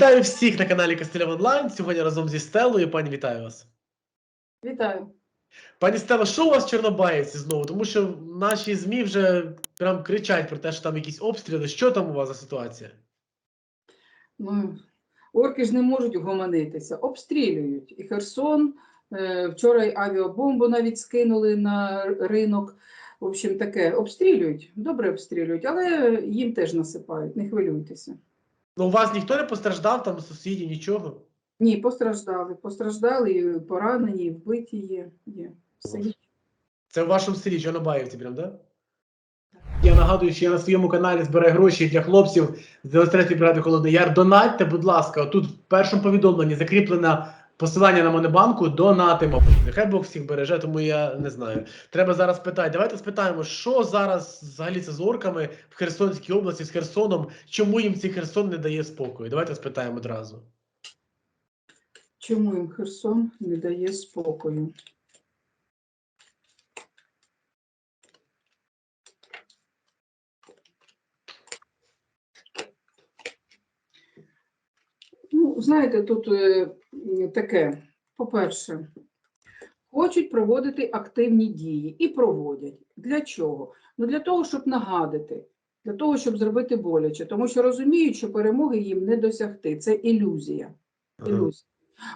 Вітаю всіх на каналі Костелев Онлайн. Сьогодні разом зі Стелою. Пані, вітаю вас. Вітаю. Пані Стело, що у вас в Чорнобаївці знову? Тому що наші ЗМІ вже прям кричать про те, що там якісь обстріли. Що там у вас за ситуація? Ну, орки ж не можуть угомонитися, обстрілюють. І Херсон, е, вчора й авіабомбу навіть скинули на ринок. В общем, таке обстрілюють, добре обстрілюють, але їм теж насипають, не хвилюйтеся. Ну, у вас ніхто не постраждав, там сусідів, нічого. Ні, постраждали. Постраждали, поранені, вбиті є. є. Все є. Це в вашому селі Чорнобаївці, прям, так? Да? Я нагадую, що я на своєму каналі збираю гроші для хлопців з 93-ї бригади Холодний Яр. Донатьте, будь ласка, тут в першому повідомленні закріплене посилання на Монобанку, донати, мабуть. Нехай Бог всіх береже, тому я не знаю. Треба зараз питати. Давайте спитаємо, що зараз взагалі це з орками в Херсонській області, з Херсоном, чому їм цей Херсон не дає спокою? Давайте спитаємо одразу. Чому їм Херсон не дає спокою? Ну, знаєте, тут е, таке, по-перше, хочуть проводити активні дії і проводять. Для чого? Ну, для того, щоб нагадити, для того, щоб зробити боляче, тому що розуміють, що перемоги їм не досягти. Це ілюзія. Ілюзія.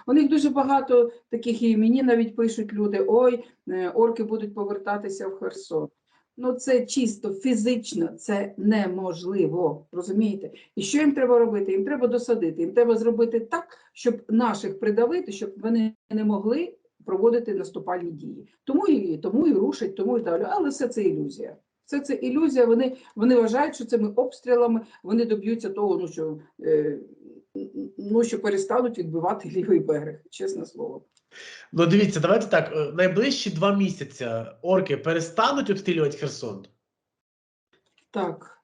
У них дуже багато таких і мені навіть пишуть люди: ой, е, орки будуть повертатися в Херсон. Ну, це чисто фізично, це неможливо. Розумієте? І що їм треба робити? Їм треба досадити, їм треба зробити так, щоб наших придавити, щоб вони не могли проводити наступальні дії. Тому і тому і рушать, тому і далі. Але все це ілюзія. Все це ілюзія. Вони, вони вважають, що цими обстрілами вони доб'ються того, ну що, е, ну, що перестануть відбивати лівий берег, чесне слово. Ну, дивіться, давайте так. е, Найближчі два місяці орки перестануть обстрілювати Херсон. Так.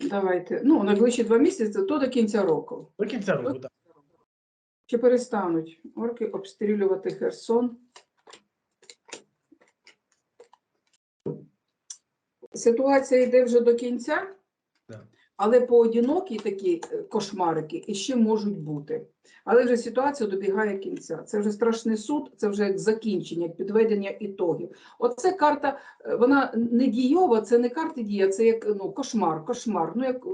Давайте. Ну, найближчі два місяці то до кінця року. До кінця року, так. Чи перестануть орки обстрілювати Херсон? Ситуація йде вже до кінця. Але поодинокі такі е, кошмарики іще можуть бути. Але вже ситуація добігає кінця. Це вже страшний суд, це вже як закінчення, як підведення ітогів. Оце карта, е, вона не дійова, це не карта дія, це як ну, кошмар, кошмар. Ну, як,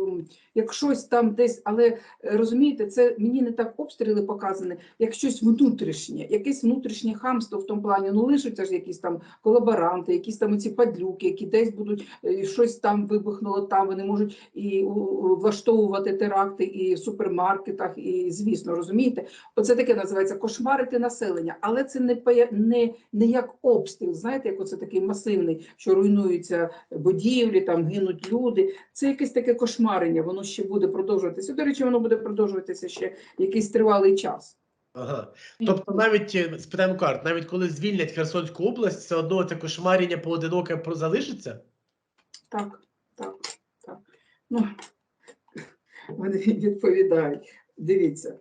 як щось там десь, але е, розумієте, це мені не так обстріли показані, як щось внутрішнє, якесь внутрішнє хамство в тому плані. Ну, лишаться ж якісь там колаборанти, якісь там ці падлюки, які десь будуть е, щось там вибухнуло там. Вони можуть і влаштовувати теракти і в супермаркетах, і звісно, розумієте, оце таке називається кошмарити населення, але це не не, не як обстріл. Знаєте, як оце такий масивний, що руйнуються будівлі, там гинуть люди. Це якесь таке кошмарення, воно ще буде продовжуватися. До речі, воно буде продовжуватися ще якийсь тривалий час. Ага. Тобто, навіть е, спитаємо карт, навіть коли звільнять Херсонську область, все одно це кошмаріння поодиноке залишиться? Так, так, так. Ну, вони відповідають. Дивіться.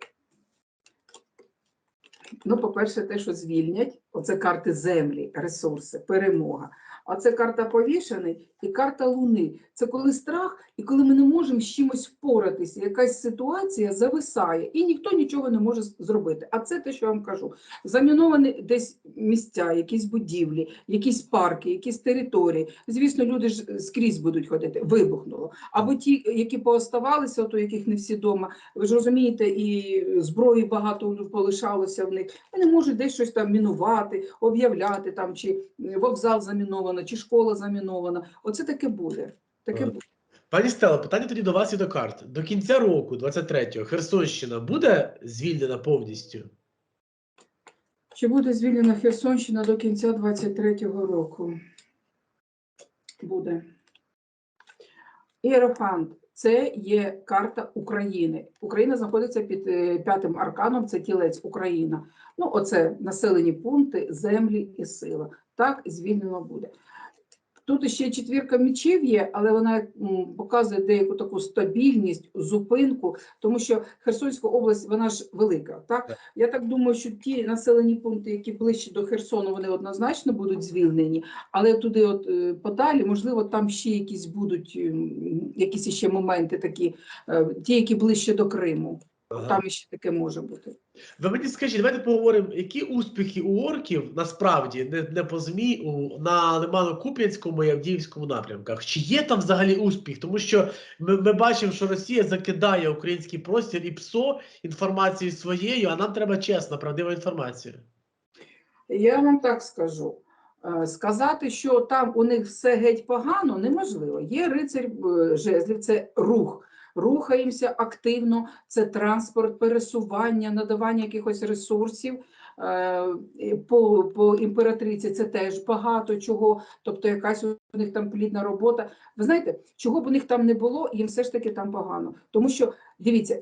Ну, по-перше, те, що звільнять, оце карти землі, ресурси, перемога. А це карта повішений і карта Луни. Це коли страх, і коли ми не можемо з чимось впоратися, якась ситуація зависає, і ніхто нічого не може зробити. А це те, що я вам кажу. Заміновані десь місця, якісь будівлі, якісь парки, якісь території. Звісно, люди ж скрізь будуть ходити. Вибухнуло. Або ті, які пооставалися, то яких не всі вдома. Ви ж розумієте, і зброї багато полишалося в них. Вони можуть десь щось там мінувати, об'являти там, чи вокзал заміновано, чи школа замінована. Оце таке буде. Таке буде. Пані Стело, питання тоді до вас і до карт. До кінця року, 23-го, Херсонщина буде звільнена повністю? Чи буде звільнена Херсонщина до кінця 23-го року? Буде. Іерофант це є карта України. Україна знаходиться під е, п'ятим арканом, це тілець Україна. Ну, оце населені пункти, землі і сила. Так звільнено буде. Тут ще четвірка мічів є, але вона показує деяку таку стабільність, зупинку, тому що Херсонська область вона ж велика. Так я так думаю, що ті населені пункти, які ближче до Херсону, вони однозначно будуть звільнені, але туди, от е, подалі, можливо, там ще якісь будуть якісь ще моменти такі, е, ті, які ближче до Криму. Ага. Там ще таке може бути. Ви мені скажіть, давайте поговоримо, які успіхи у орків насправді не, не по ЗМІ у, на Лимано-Куп'янському і Авдіївському напрямках. Чи є там взагалі успіх? Тому що ми, ми бачимо, що Росія закидає український простір і ПСО інформацією своєю, а нам треба чесна, правдива інформація. Я вам так скажу. Е, Сказати, що там у них все геть погано, неможливо. Є рицарь е, жезлів, це рух. Рухаємося активно, це транспорт, пересування, надавання якихось ресурсів. Е, По, по імператриці це теж багато чого, тобто якась у них там плідна робота. Ви знаєте, чого б у них там не було, їм все ж таки там погано. Тому що дивіться,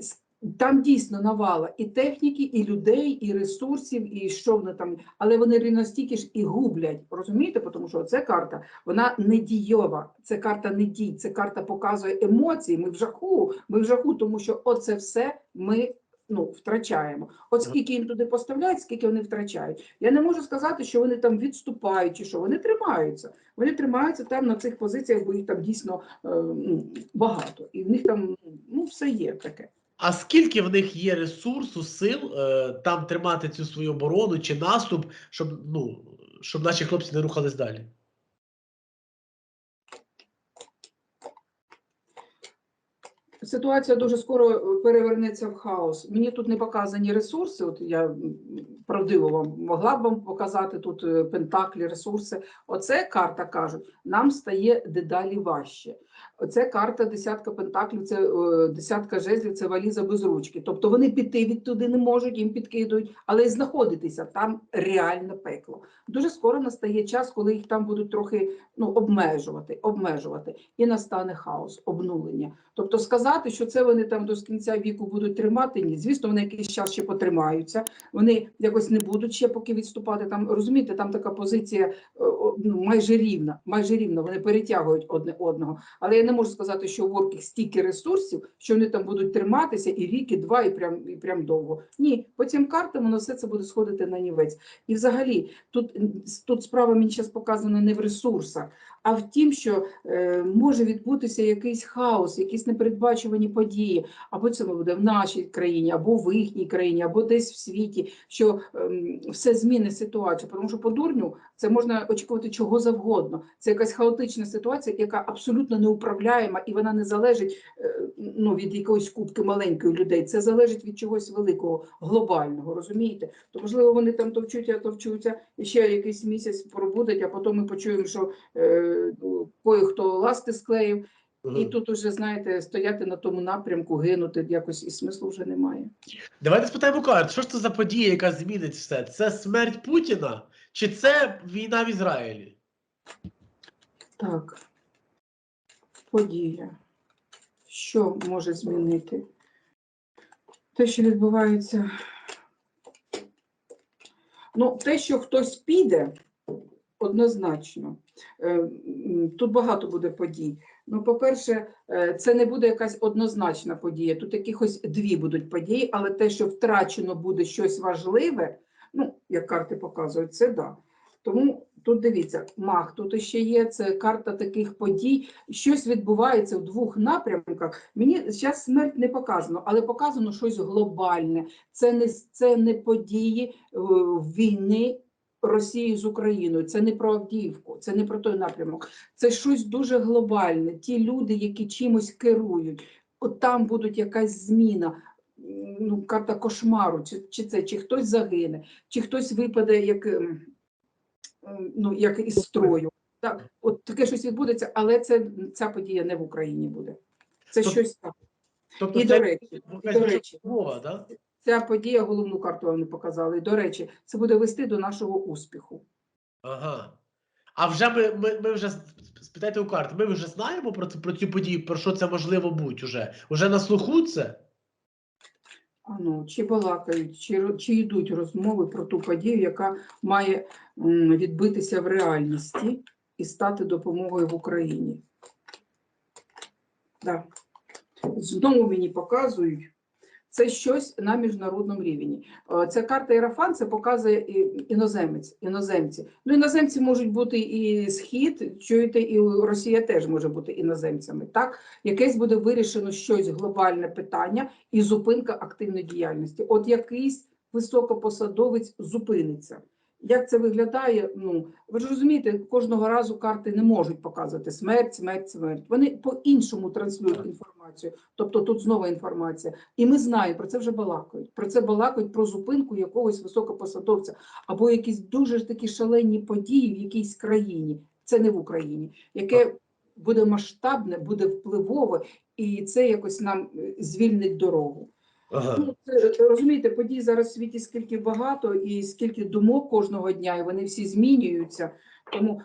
там дійсно навала і техніки, і людей, і ресурсів, і що вони там, але вони рівно ж і гублять. Розумієте? Тому що ця карта вона не дійова, це карта не дій, це карта показує емоції. Ми в жаху, ми в жаху, тому що оце все ми. Ну, втрачаємо. От скільки їм туди поставляють, скільки вони втрачають. Я не можу сказати, що вони там відступають чи що. Вони тримаються. Вони тримаються там на цих позиціях, бо їх там дійсно е, ну, багато. І в них там ну, все є таке. А скільки в них є ресурсу, сил е, там тримати цю свою оборону чи наступ, щоб, ну, щоб наші хлопці не рухались далі? Ситуація дуже скоро е, перевернеться в хаос. Мені тут не показані ресурси. От я правдиво вам могла б вам показати тут е, пентаклі, ресурси. Оце карта кажуть, нам стає дедалі важче. Оце карта десятка пентаклів, це е, десятка жезлів, це валіза без ручки. Тобто вони піти від туди не можуть, їм підкидують, але й знаходитися там реальне пекло. Дуже скоро настає час, коли їх там будуть трохи ну, обмежувати, обмежувати, і настане хаос, обнулення. Тобто сказати, що це вони там до кінця віку будуть тримати, ні. Звісно, вони якийсь час ще потримаються, вони якось не будуть ще поки відступати. Там розумієте, там така позиція е, ну, майже рівна, майже рівна. Вони перетягують одне одного. Але я не можу сказати, що в орків стільки ресурсів, що вони там будуть триматися і рік, і два, і прям і прям довго. Ні, по цим картам воно все це буде сходити на нівець. І взагалі тут, тут справа мені зараз показана не в ресурсах, а в тім, що е, може відбутися якийсь хаос, якісь непередбачувані події, або це буде в нашій країні, або в їхній країні, або десь в світі, що ем, все змінить ситуацію. Тому що по дурню це можна очікувати чого завгодно. Це якась хаотична ситуація, яка абсолютно неуправляєма, і вона не залежить е, ну, від якоїсь кубки маленької людей. Це залежить від чогось великого, глобального, розумієте? То можливо вони там товчуться, товчуться, і ще якийсь місяць пробудуть, а потім ми почуємо, що е, ну, кое-хто ласти склеїв, і тут уже, знаєте, стояти на тому напрямку, гинути якось і смислу вже немає. Давайте спитаємо карт, що ж це за подія, яка змінить все? Це смерть Путіна чи це війна в Ізраїлі? Так, подія. Що може змінити? Те, що відбувається. Ну, те, що хтось піде, однозначно. Е, Тут багато буде подій. Ну, по-перше, е, це не буде якась однозначна подія. Тут якихось дві будуть події, але те, що втрачено буде щось важливе, ну, як карти показують, це да. Тому тут дивіться, мах тут ще є, це карта таких подій. Щось відбувається в двох напрямках. Мені зараз смерть не показано, але показано щось глобальне. Це не, це не події е, війни Росії з Україною. Це не про Авдіївку, це не про той напрямок. Це щось дуже глобальне. Ті люди, які чимось керують, от там будуть якась зміна. Ну, карта кошмару, чи, чи це, чи хтось загине, чи хтось випаде як, ем, ем, ну, як із строю. Так, от таке щось відбудеться, але це ця подія не в Україні буде. Це Тобто щось так. Тобто І це до речі, і до речі, допомога, да? Ця подія головну карту вам не показали. І, до речі, це буде вести до нашого успіху. Ага. А вже ми, ми, ми вже спитайте у карт, ми вже знаємо про, про цю подію, про що це можливо бути уже? Уже на слуху це? А ну, чи балакають, чи, ро- чи йдуть розмови про ту подію, яка має м, відбитися в реальності, і стати допомогою в Україні. Да. Знову мені показують. Це щось на міжнародному рівні. Е, Ця карта Ірафан це показує іноземець, іноземці. Ну, іноземці можуть бути і схід, чуєте, і Росія теж може бути іноземцями. Так, якесь буде вирішено щось глобальне питання і зупинка активної діяльності. От якийсь високопосадовець зупиниться. Як це виглядає? Ну ви ж розумієте, кожного разу карти не можуть показувати смерть, смерть, смерть. Вони по-іншому транслюють інформацію. Тобто тут знову інформація. І ми знаємо, про це вже балакають. Про це балакають про зупинку якогось високопосадовця або якісь дуже такі шалені події в якійсь країні. Це не в Україні, яке буде масштабне, буде впливове, і це якось нам е, звільнить дорогу. Ага. Ну, це, розумієте, подій зараз в світі скільки багато і скільки думок кожного дня, і вони всі змінюються. Тому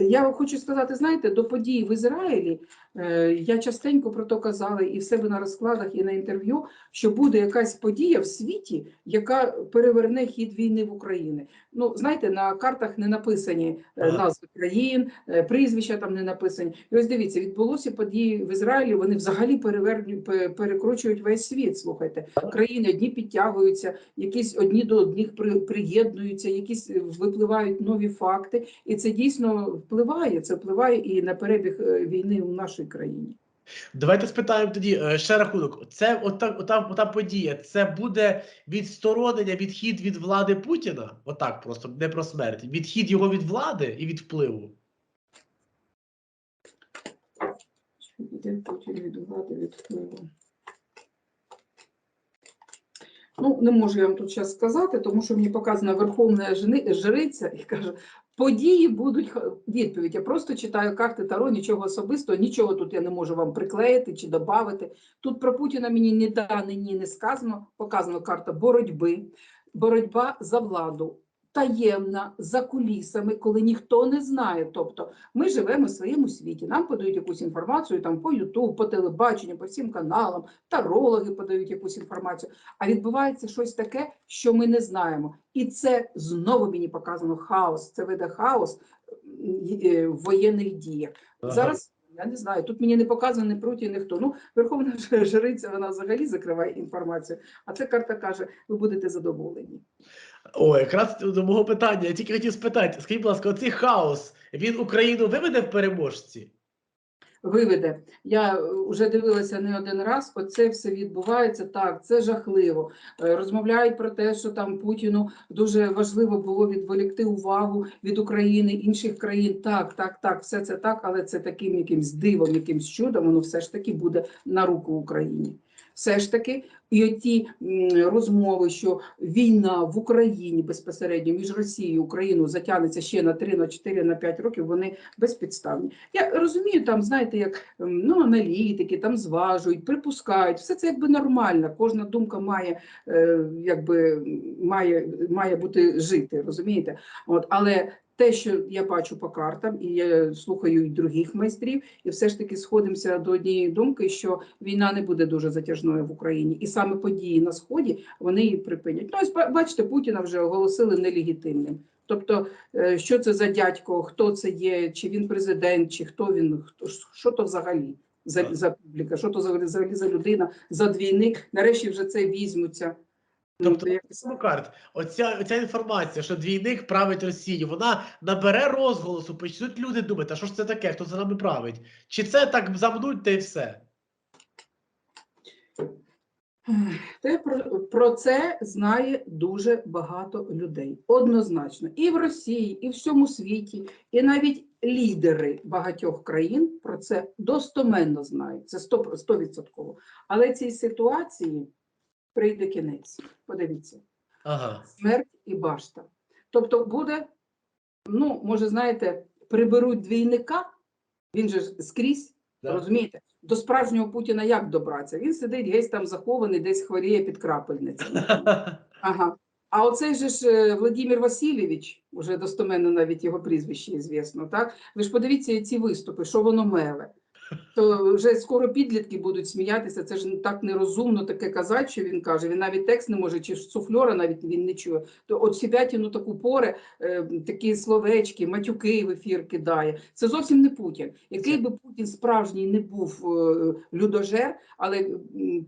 я хочу сказати, знаєте, до подій в Ізраїлі е, я частенько про то казала і в себе на розкладах, і на інтерв'ю, що буде якась подія в світі, яка переверне хід війни в Україні. Ну, знаєте, на картах не написані е, назви країн, е, прізвища там не написані. І ось дивіться, відбулося події в Ізраїлі. Вони взагалі перекручують весь світ. Слухайте, країни одні підтягуються, якісь одні до одних приєднуються, якісь випливають нові факти, і це дійсно впливає. Це впливає і на перебіг е, війни у нашій країні. Давайте спитаємо тоді е, ще рахунок. Це ота, ота, ота подія. Це буде відсторонення, відхід від влади Путіна? Отак просто не про смерть. Відхід його від влади і від впливу. Іде Путін від влади від впливу. Ну, не можу я вам тут зараз сказати, тому що мені показана верховна жриця і каже, події будуть відповідь. Я просто читаю карти Таро, нічого особистого, нічого тут я не можу вам приклеїти чи додати. Тут про Путіна мені не да, ні не сказано. Показана карта боротьби, боротьба за владу. Таємна за кулісами, коли ніхто не знає. Тобто ми живемо в своєму світі. Нам подають якусь інформацію там по Ютуб, по телебаченню, по всім каналам, тарологи подають якусь інформацію. А відбувається щось таке, що ми не знаємо. І це знову мені показано хаос. Це веде хаос е, в воєнних діях. Ага. Зараз я не знаю. Тут мені не показано ні проти, ніхто. Ну, Верховна Жриця вона взагалі закриває інформацію. А ця карта каже: ви будете задоволені. О, якраз до мого питання. Я тільки хотів спитати, скажіть, будь ласка, оцей хаос він Україну виведе в переможці? виведе. Я вже дивилася не один раз. Оце все відбувається так. Це жахливо. Е, Розмовляють про те, що там Путіну дуже важливо було відволікти увагу від України інших країн. Так, так, так, все це так, але це таким якимсь дивом, якимсь чудом, воно все ж таки буде на руку Україні. Все ж таки, і оті розмови, що війна в Україні безпосередньо між Росією і Україною затягнеться ще на 3, на 4, на 5 років, вони безпідставні. Я розумію, там знаєте, як ну, аналітики там зважують, припускають, все це якби нормально. Кожна думка має, е, якби має, має бути жити, розумієте? От, але те, що я бачу по картам, і я слухаю і других майстрів, і все ж таки сходимося до однієї думки, що війна не буде дуже затяжною в Україні, і саме події на сході вони її припинять. Ну, ось бачите, Путіна вже оголосили нелегітимним. Тобто, е, що це за дядько, хто це є, чи він президент, чи хто він, хто що то взагалі за, за публіка, що то взагалі, взагалі за людина, за двійник. Нарешті вже це візьмуться. Тобто, то якось- карт, оця, оця інформація, що двійник править Росію, вона набере розголосу, почнуть люди думати, а що ж це таке, хто за нами править? Чи це так замнуть та й все? Те про, про це знає дуже багато людей. Однозначно. І в Росії, і в всьому світі, і навіть лідери багатьох країн про це достоменно знають. Це 100%. 100%. Але цій ситуації прийде кінець. Подивіться. Ага. смерть і башта. Тобто буде, ну, може, знаєте, приберуть двійника, він же ж скрізь, Да. розумієте? До справжнього Путіна як добратися? Він сидить геть там захований, десь хворіє під крапельницями. Ага. А оцей же ж е, Владимир Васильович, уже достоменно навіть його прізвище звісно, так? Ви ж подивіться ці виступи, що воно меле. То вже скоро підлітки будуть сміятися. Це ж так нерозумно таке казати, що він каже. Він навіть текст не може, чи суфльора навіть він не чує. То от сібятіну таку поре, е, такі словечки, матюки в ефір кидає. Це зовсім не Путін. Який би Путін справжній не був е, людожер, але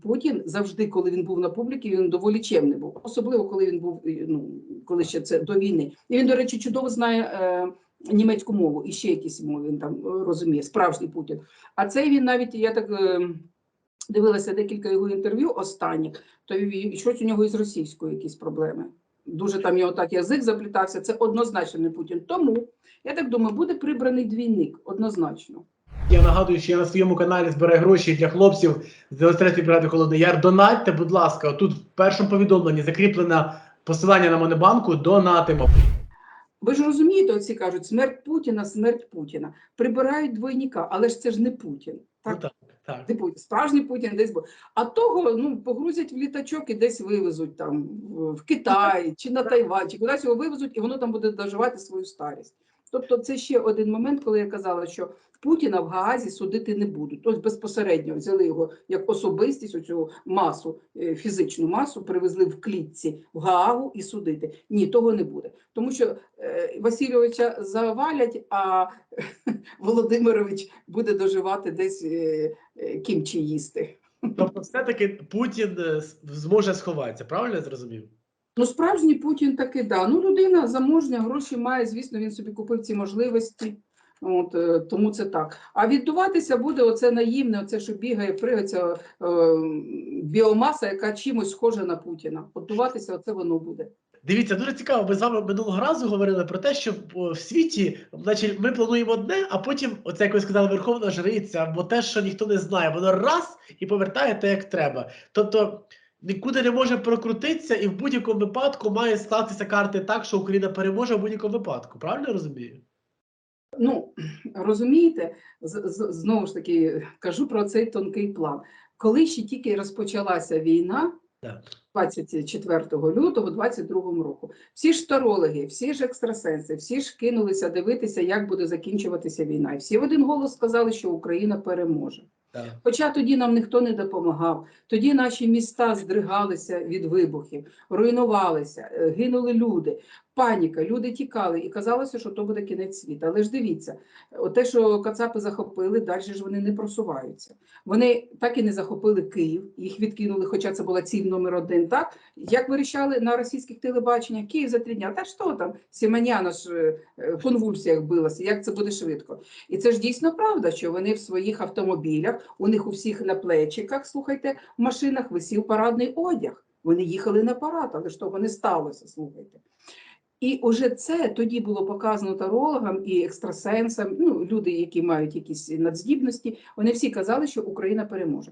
Путін завжди, коли він був на публіці, він доволі чемний був. Особливо коли він був е, ну коли ще це до війни. І він, до речі, чудово знає. Німецьку мову і ще якісь мови він там е, розуміє, справжній Путін. А цей він навіть, я так е, дивилася декілька його інтерв'ю останніх, то щось у нього із російською якісь проблеми. Дуже там його так язик заплітався. Це однозначно не Путін. Тому я так думаю, буде прибраний двійник однозначно. Я нагадую, що я на своєму каналі збираю гроші для хлопців з 93-ї бригади Холодний Яр. Донатьте, будь ласка, тут в першому повідомленні закріплене посилання на монобанку. Донатимо. Ви ж розумієте, оці кажуть, смерть Путіна, смерть Путіна. Прибирають двойника, але ж це ж не Путін. Ну, Так, так, так. Типу, справжній Путін десь був. А того ну, погрузять в літачок і десь вивезуть там в в Китай чи на Тайвань, чи кудись його вивезуть, і воно там буде доживати свою старість. Тобто, це ще один момент, коли я казала, що Путіна в Гаазі судити не будуть. Тобто безпосередньо взяли його як особистість, оцю масу, е, фізичну масу, привезли в клітці в Гаагу і судити. Ні, того не буде. Тому що е, Васильовича завалять, а Володимирович буде доживати десь е, кімчі їсти. Тобто, все-таки Путін е, зможе сховатися, правильно я зрозумів? Ну, справжній Путін таки да. Ну, людина заможня, гроші має, звісно, він собі купив ці можливості. От, е, тому це так. А віддуватися буде оце наївне, оце, що бігає, пригається е, біомаса, яка чимось схожа на Путіна. Отдуватися, оце воно буде. Дивіться, дуже цікаво. Ми з вами минулого разу говорили про те, що в, в світі, значить, ми плануємо одне, а потім, оце як ви сказали, верховна жриця, або те, що ніхто не знає, воно раз і повертає те, як треба. Тобто нікуди не може прокрутитися, і в будь-якому випадку має статися карти так, що Україна переможе в будь-якому випадку. Правильно я розумію? Ну, розумієте, з, з, знову ж таки кажу про цей тонкий план. Коли ще тільки розпочалася війна, Так. 24 лютого 22 року, всі ж тарологи, всі ж екстрасенси, всі ж кинулися дивитися, як буде закінчуватися війна. І всі в один голос сказали, що Україна переможе. Хоча тоді нам ніхто не допомагав, тоді наші міста здригалися від вибухів, руйнувалися, е, гинули люди, паніка, люди тікали, і казалося, що то буде кінець світу. Але ж дивіться, те, що Кацапи захопили, далі ж вони не просуваються. Вони так і не захопили Київ, їх відкинули, хоча це була ціль номер один. Так як вирішали на російських телебаченнях, Київ за три дня. Та що там? Сіманяна ж е, е, в конвульсіях билася, як це буде швидко? І це ж дійсно правда, що вони в своїх автомобілях, у них у всіх на плечиках, слухайте, в машинах висів парадний одяг. Вони їхали на парад, але того не сталося, слухайте. І уже це тоді було показано тарологам і екстрасенсам, ну, люди, які мають якісь надздібності, вони всі казали, що Україна переможе.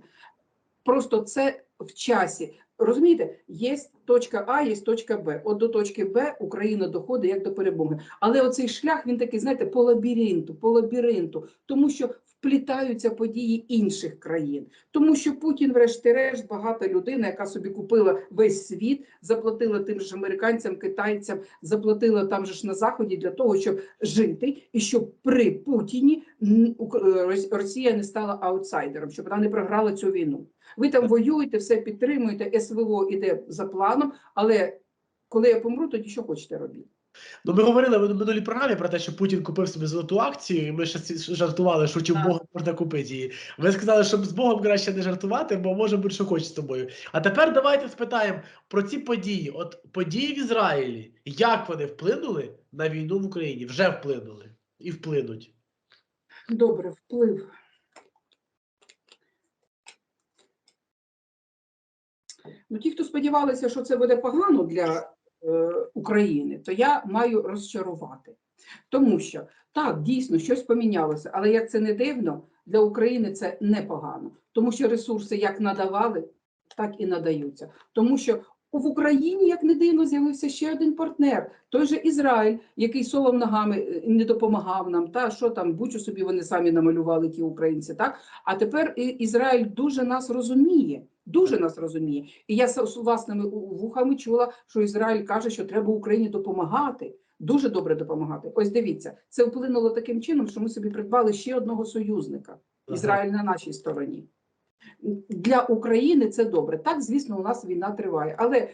Просто це в часі. Розумієте, є точка А, є точка Б. От до точки Б Україна доходить як до перемоги. Але оцей шлях він такий, знаєте, по лабіринту, по лабіринту, тому що вплітаються події інших країн. Тому що Путін, врешті-решт, багата людина, яка собі купила весь світ, заплатила тим же американцям, китайцям, заплатила там же ж на заході для того, щоб жити, і щоб при Путіні е, Рос- Росія не стала аутсайдером, щоб вона не програла цю війну. Ви там воюєте, все підтримуєте, СВО іде за планом, але коли я помру, тоді що хочете робити? Ну, ми говорили в минулій програмі про те, що Путін купив собі золоту акцію, і ми ще жартували, що чи в Бога можна купити її. Ви сказали, що з Богом краще не жартувати, бо може бути, що хоче з тобою. А тепер давайте спитаємо про ці події. От події в Ізраїлі, як вони вплинули на війну в Україні? Вже вплинули і вплинуть. Добре, вплив. Ну, ті, хто сподівалися, що це буде погано для України, то я маю розчарувати. Тому що так, дійсно, щось помінялося, але як це не дивно, для України це непогано. Тому що ресурси як надавали, так і надаються. Тому що в Україні, як не дивно, з'явився ще один партнер, той же Ізраїль, який совав ногами е, не допомагав нам. Та що там, бучу собі вони самі намалювали ті українці, так? А тепер Ізраїль дуже нас розуміє. Дуже нас розуміє. І я з власними вухами чула, що Ізраїль каже, що треба Україні допомагати. Дуже добре допомагати. Ось дивіться, це вплинуло таким чином, що ми собі придбали ще одного союзника. Ізраїль на нашій стороні. Для України це добре. Так, звісно, у нас війна триває, але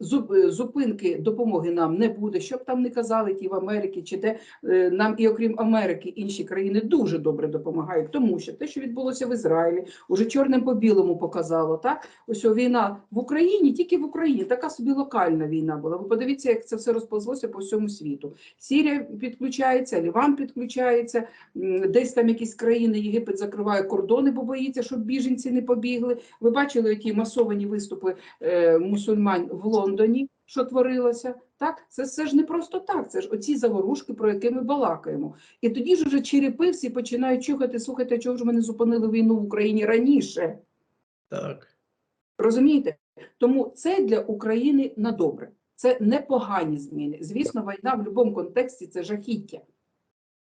зупинки допомоги нам не буде. Щоб там не казали ті в Америці, чи де е, нам і окрім Америки інші країни дуже добре допомагають, тому що те, що відбулося в Ізраїлі, уже чорним по білому показало. Так, ось війна в Україні, тільки в Україні, така собі локальна війна була. Ви подивіться, як це все розповзлося по всьому світу. Сірія підключається, Ліван підключається, десь там якісь країни, Єгипет закриває кордони, бо боїться, щоб біженці не побігли. Ви бачили, які масовані виступи е, мусульман в Лондоні, що творилося? Так, це все ж не просто так. Це ж оці заворушки, про які ми балакаємо. І тоді ж уже черепи всі починають чухати, слухайте, чого ж ми не зупинили війну в Україні раніше? Так. Розумієте? Тому це для України на добре. Це непогані зміни. Звісно, війна в будь-якому контексті це жахіття.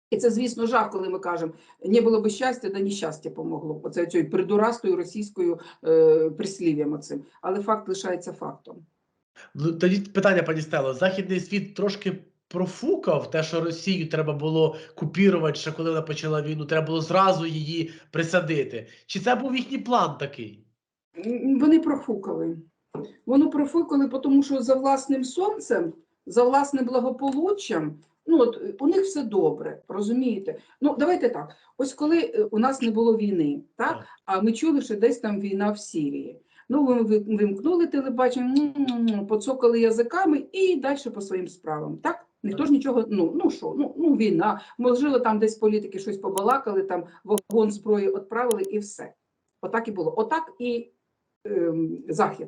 І це, звісно, жах, коли ми кажемо, не було би щастя, да нещастя помогло. Оце цією придурастою російською е, прислів'ям оцим. Але факт лишається фактом. Ну, Тоді питання, пані Стело. Західний світ трошки профукав те, що Росію треба було купірувати, ще коли вона почала війну, треба було зразу її присадити. Чи це був їхній план такий? Вони профукали. Вони профукали, тому що за власним сонцем, за власним благополуччям, ну от у них все добре, розумієте? Ну давайте так. Ось коли е, у нас не було війни? Так. А ми чули, що десь там війна в Сирії. Ну, ви ви- вимкнули телебачення, поцокали язиками і далі по своїм справам. Так? Ніхто ж нічого, ну, ну що, ну, ну війна. Можливо, там десь політики щось побалакали, там вагон зброї відправили і все. Отак і було. Отак і ем, Захід.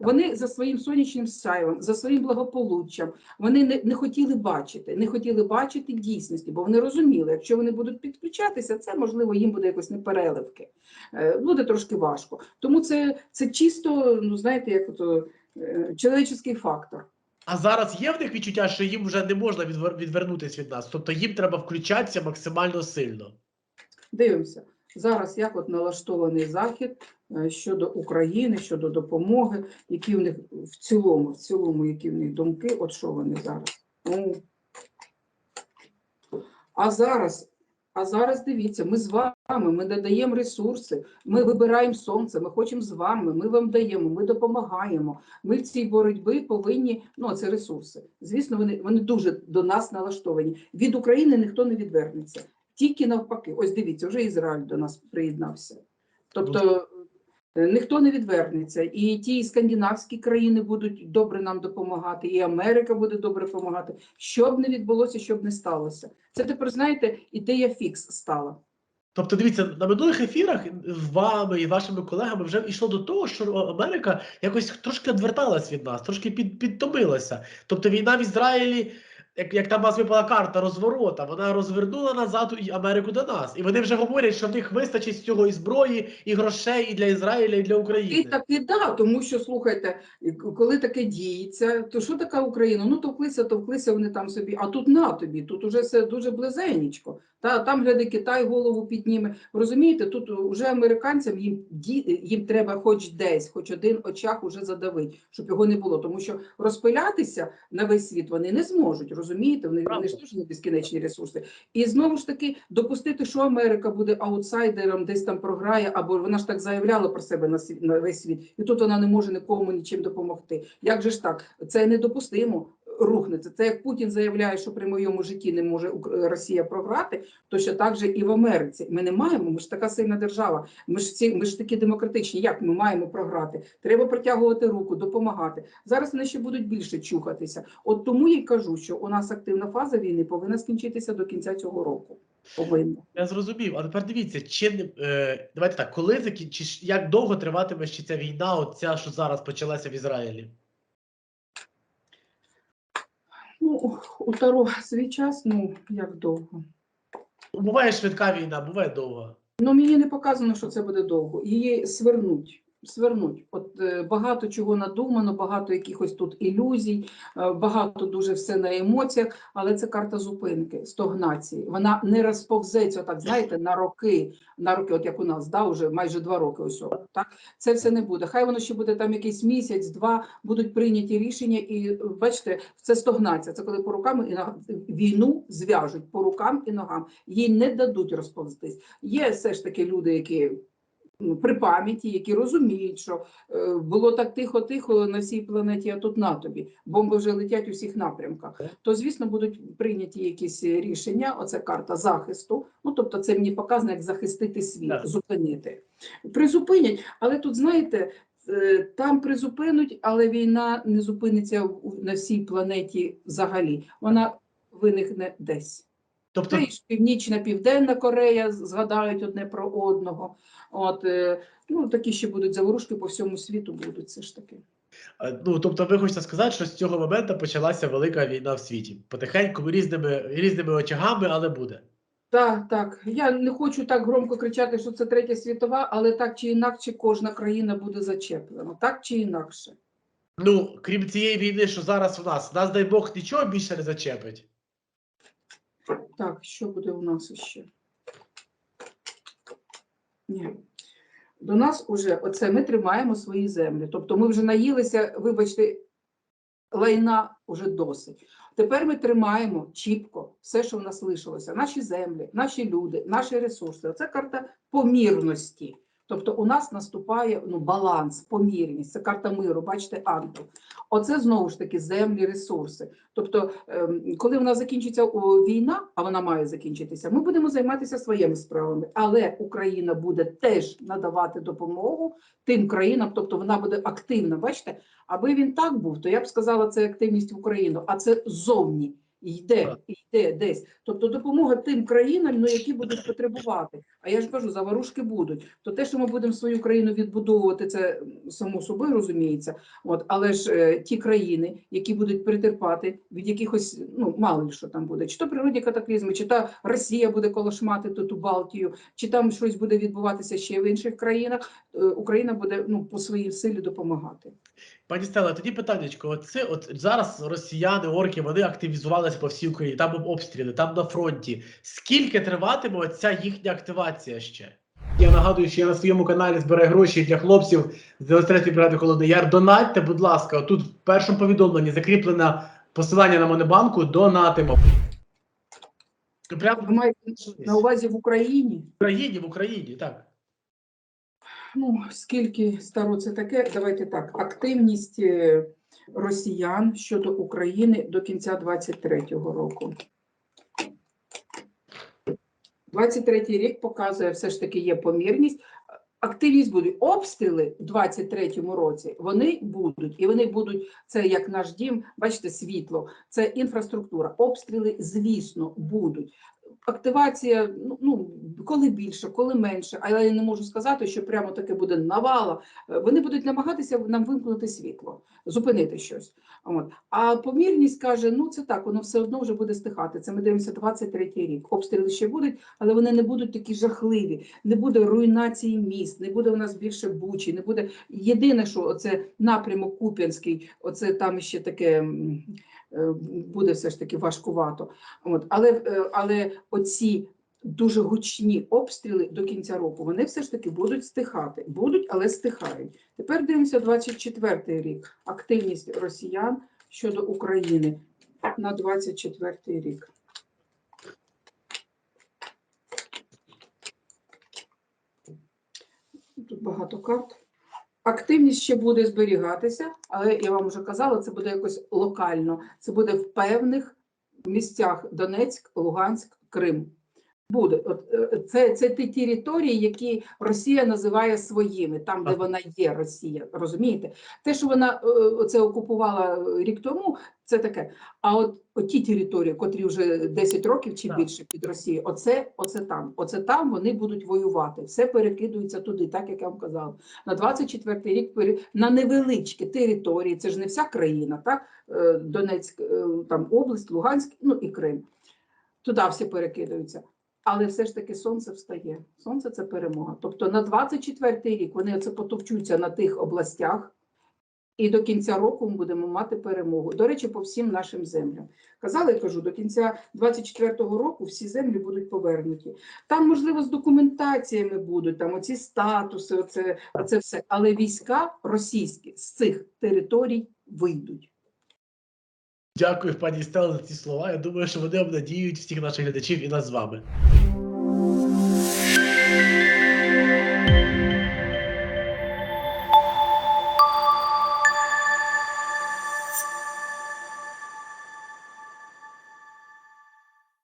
Вони за своїм сонячним сяйвом, за своїм благополуччям, вони не, не хотіли бачити, не хотіли бачити дійсності, бо вони розуміли, якщо вони будуть підключатися, це можливо їм буде якось непереливки. Е, буде трошки важко. Тому це, це чисто, ну знаєте, як ото, е, чоловічий фактор. А зараз є в них відчуття, що їм вже не можна відвер... відвернутися від нас. Тобто їм треба включатися максимально сильно. Дивимося зараз, як от налаштований захід е, щодо України, щодо допомоги, які в них в цілому, в цілому, які в них думки, от що вони зараз. Ну, а зараз, а зараз дивіться, ми з вами, ми надаємо ресурси, ми вибираємо сонце, ми хочемо з вами, ми вам даємо, ми допомагаємо. Ми в цій боротьбі повинні, ну це ресурси. Звісно, вони, вони дуже до нас налаштовані. Від України ніхто не відвернеться. Тільки навпаки, ось дивіться, вже Ізраїль до нас приєднався. Тобто е, ніхто не відвернеться, і ті скандинавські країни будуть добре нам допомагати, і Америка буде добре допомагати. Що б не відбулося, що б не сталося. Це тепер, знаєте, ідея фікс стала. Тобто, дивіться, на минулих ефірах з вами і вашими колегами вже йшло до того, що Америка якось трошки відверталась від нас, трошки під, підтомилася. Тобто війна в Ізраїлі, як, як там у вас випала карта розворота, вона розвернула назад і Америку до нас. І вони вже говорять, що в них вистачить з цього і зброї, і грошей і для Ізраїля, і для І України. і да, тому що слухайте, коли таке діється, то що така Україна? Ну товклися, товклися вони там собі. А тут на тобі, тут уже все дуже близенечко. Та там гляди Китай голову підніме. Розумієте, тут уже американцям їм їм треба хоч десь, хоч один очах уже задавить, щоб його не було. Тому що розпилятися на весь світ вони не зможуть. Розумієте, вони, вони ж Правда. теж не безкінечні ресурси. І знову ж таки допустити, що Америка буде аутсайдером, десь там програє, або вона ж так заявляла про себе на світ на весь світ, і тут вона не може нікому нічим допомогти. Як же ж так? Це недопустимо. Рухнеться. Це як Путін заявляє, що при моєму житті не може Ук- Росія програти, то що так же і в Америці. Ми не маємо. Ми ж така сильна держава. Ми ж ці ми ж такі демократичні. Як ми маємо програти? Треба протягувати руку, допомагати. Зараз вони ще будуть більше чухатися. От тому я й кажу, що у нас активна фаза війни повинна скінчитися до кінця цього року. Повинна. Я зрозумів. А тепер дивіться, чи е, давайте так, коли закінчиш, як довго триватиме ще ця війна, оця, що зараз почалася в Ізраїлі? Ну у Таро свій час. Ну як довго. Буває швидка війна, буває довго. Ну, мені не показано, що це буде довго. Її свернуть. Свернуть. От е, багато чого надумано, багато якихось тут ілюзій, е, багато дуже все на емоціях, але це карта зупинки, стогнації. Вона не розповзеться, так знаєте, на роки, на роки, от як у нас, да, вже майже два роки. Ось так це все не буде. Хай воно ще буде там якийсь місяць, два будуть прийняті рішення, і бачите, це стогнація. Це коли по рукам і ногам війну зв'яжуть по рукам і ногам. Їй не дадуть розповзтись. Є все ж таки люди, які при пам'яті, які розуміють, що е, було так тихо-тихо на всій планеті, а тут на тобі. Бомби вже летять у всіх напрямках. То, звісно, будуть прийняті якісь рішення. Оце карта захисту. Ну, тобто, це мені показано, як захистити світ, Так. зупинити. Призупинять, але тут, знаєте, е, там призупинуть, але війна не зупиниться на всій планеті взагалі. Вона виникне десь. Тобто, й Північна, Південна Корея згадають одне про одного. От, е, ну, такі ще будуть заворушки по всьому світу будуть все ж таки. ну, тобто ви хочете сказати, що з цього моменту почалася велика війна в світі. Потихеньку різними, різними очагами, але буде. Так, так. Я не хочу так громко кричати, що це третя світова, але так чи інакше кожна країна буде зачеплена. Так чи інакше. Ну, крім цієї війни, що зараз у нас, нас, дай Бог, нічого більше не зачепить. Так, що буде у нас ще? Ні. До нас уже оце ми тримаємо свої землі. Тобто ми вже наїлися, вибачте, лайна уже досить. Тепер ми тримаємо чіпко все, що в нас лишилося. Наші землі, наші люди, наші ресурси. Це карта помірності. Тобто у нас наступає ну, баланс, помірність. Це карта миру, бачите, ангел. Оце знову ж таки землі, ресурси. Тобто, ем, коли вона закінчиться війна, а вона має закінчитися, ми будемо займатися своїми справами. Але Україна буде теж надавати допомогу тим країнам, тобто вона буде активна. Бачите, аби він так був, то я б сказала, це активність в Україну, а це Йде, йде десь. Тобто допомога тим країнам, ну, які будуть потребувати. А я ж кажу, заворушки будуть. То те, що ми будемо свою країну відбудовувати, це само собою розуміється. От, але ж е, ті країни, які будуть претерпати від якихось, ну мало що там буде, чи то природні катаклізми, чи та Росія буде колошмати ту, ту Балтію, чи там щось буде відбуватися ще в інших країнах, е, Україна буде ну, по своїй силі допомагати. Пані Стелла, тоді питаннячко. Оце, от зараз росіяни, орки, вони по всій Україні, там обстріли, там на фронті. Скільки триватиме оця їхня активація ще? Я нагадую, що я на своєму каналі збираю гроші для хлопців з 93-ї бригади Холодний Яр. Донатьте, будь ласка, тут в першому повідомленні закріплене посилання на Монобанку. Донатимо. Ви Прямо маєте на увазі в Україні? в Україні, в Україні, так. Ну, скільки старо це таке? Давайте так. Активність е, росіян щодо України до кінця 23-го року. 23-й рік показує, все ж таки є помірність. Активність буде. Обстріли в 23-му році вони будуть, і вони будуть це як наш дім, бачите, світло, це інфраструктура. Обстріли, звісно, будуть. Активація, ну, ну коли більше, коли менше, але я не можу сказати, що прямо таке буде навала. Е, Вони будуть намагатися нам вимкнути світло, зупинити щось. От. А помірність каже: ну це так, воно все одно вже буде стихати. Це ми дивимося 23-й рік. Обстріли ще будуть, але вони не будуть такі жахливі. Не буде руйнації міст, не буде у нас більше бучі, не буде. Єдине, що оце напрямок Куп'янський, оце там ще таке. Е, Буде все ж таки важкувато. От, але, е, але оці дуже гучні обстріли до кінця року, вони все ж таки будуть стихати. Будуть, але стихають. Тепер дивимося 24-й рік. Активність росіян щодо України на 24-й рік. Тут багато карт. Активність ще буде зберігатися, але я вам вже казала, це буде якось локально. Це буде в певних місцях Донецьк, Луганськ, Крим. Буде. Е, це, це ті території, які Росія називає своїми, там, де вона є Росія. Розумієте? Те, що вона е, це окупувала рік тому, це таке. А от, от ті території, котрі вже 10 років чи більше під Росією, оце, оце там. Оце там вони будуть воювати. Все перекидується туди, так як я вам казала. На 24 рік на невеличкі території, це ж не вся країна, так? Е, Донецьк, там область, Луганськ, ну і Крим. Туди всі перекидаються. Але все ж таки сонце встає. Сонце це перемога. Тобто на 24-й рік вони оце потовчуться на тих областях, і до кінця року ми будемо мати перемогу. До речі, по всім нашим землям. Казала, я кажу, до кінця 24-го року всі землі будуть повернуті. Там, можливо, з документаціями будуть, там оці статуси, оце, оце все. Але війська російські з цих територій вийдуть. Дякую, пані Стелла, за ці слова. Я думаю, що вони обнадіють всіх наших глядачів і нас з вами.